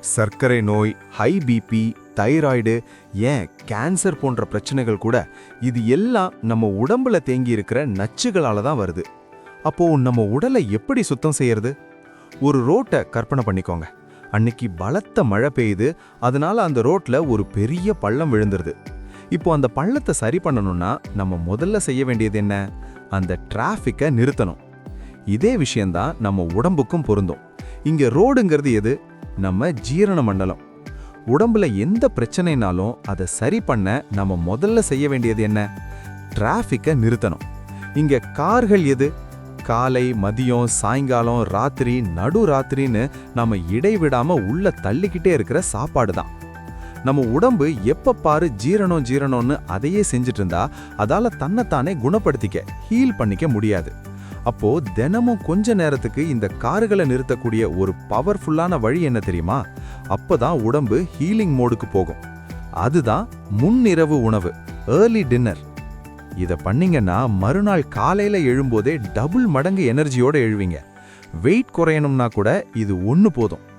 சர்க்கரை நோய் high BP thyroid ஏன் கேன்சர் போன்ற பிரச்சனைகள் கூட இது எல்லாம் நம்ம உடம்புல தேங்கி இருக்கிற நச்சுகளால தான் வருது. அப்போ நம்ம உடலை எப்படி சுத்தம் செய்யறது? ஒரு ரோட்டை கற்பனை பண்ணிக்கோங்க. அன்னைக்கு பலத்த மழை பெய்யுது அதனால அந்த ரோட்ல ஒரு பெரிய பள்ளம் விழுந்துருது. இப்போ அந்த பள்ளத்தை சரி பண்ணணும்னா நம்ம முதல்ல செய்ய வேண்டியது என்ன? அந்த டிராஃபிக்கை நிறுத்தணும். இதே விஷயம்தான் நம்ம உடம்புக்கும் பொருந்தும். இங்க ரோடுங்கிறது எது? நம்ம ஜீரண மண்டலம். உடம்புல எந்த பிரச்சனைனாலும் அதை சரி பண்ண நம்ம முதல்ல செய்ய வேண்டியது என்ன? டிராஃபிக்கை நிறுத்தணும். இங்க கார்கள் எது? காலை மதியம் சாயங்காலம் ராத்திரி நடு ராத்திரின்னு நம்ம இடைவிடாம உள்ள தள்ளிக்கிட்டே இருக்கிற சாப்பாடு தான். நம்ம உடம்பு எப்ப பாரு ஜீரணம் ஜீரணம்னு அதையே செஞ்சுட்டு இருந்தா அதால தன்னைத்தானே குணப்படுத்திக்க ஹீல் பண்ணிக்க முடியாது. அப்போ தினமும் கொஞ்ச நேரத்துக்கு இந்த கார்களை நிறுத்தக்கூடிய ஒரு பவர்ஃபுல்லான வழி என்ன தெரியுமா? அப்பதான் உடம்பு ஹீலிங் மோடுக்கு போகும். அதுதான் முன்னிரவு உணவு ஏர்லி டின்னர் இதை பண்ணீங்கன்னா மறுநாள் காலையில எழும்போதே டபுள் மடங்கு எனர்ஜியோட எழுவீங்க. வெயிட் குறையணும்னா கூட இது ஒன்று போதும்.